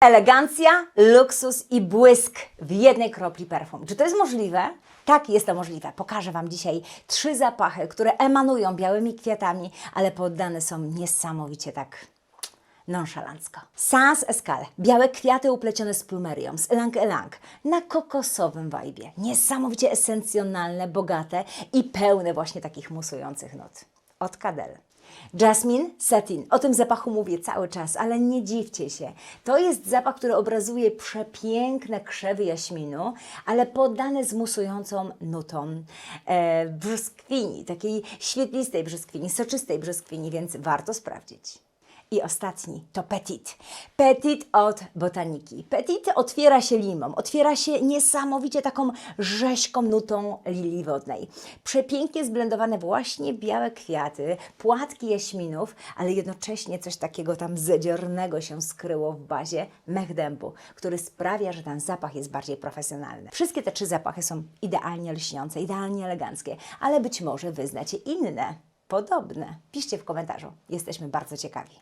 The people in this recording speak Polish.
Elegancja, luksus i błysk w jednej kropli perfum. Czy to jest możliwe? Tak, jest to możliwe. Pokażę Wam dzisiaj trzy zapachy, które emanują białymi kwiatami, ale poddane są niesamowicie tak nonszalancko. Sans Escale. Białe kwiaty uplecione z plumerią, z elang elang, na kokosowym wajbie. Niesamowicie esencjonalne, bogate i pełne właśnie takich musujących nut. Od Cadel. Jasmine Satin. O tym zapachu mówię cały czas, ale nie dziwcie się. To jest zapach, który obrazuje przepiękne krzewy jaśminu, ale podane z musującą nutą e, brzoskwini, takiej świetlistej brzoskwini, soczystej brzoskwini, więc warto sprawdzić. I ostatni to Petit. Petit od botaniki. Petit otwiera się limą, otwiera się niesamowicie taką rzeźką nutą lilii wodnej. Przepięknie zblendowane właśnie białe kwiaty, płatki jaśminów, ale jednocześnie coś takiego tam zedziornego się skryło w bazie mech dębu, który sprawia, że ten zapach jest bardziej profesjonalny. Wszystkie te trzy zapachy są idealnie lśniące, idealnie eleganckie, ale być może wyznacie inne, podobne. Piszcie w komentarzu. Jesteśmy bardzo ciekawi.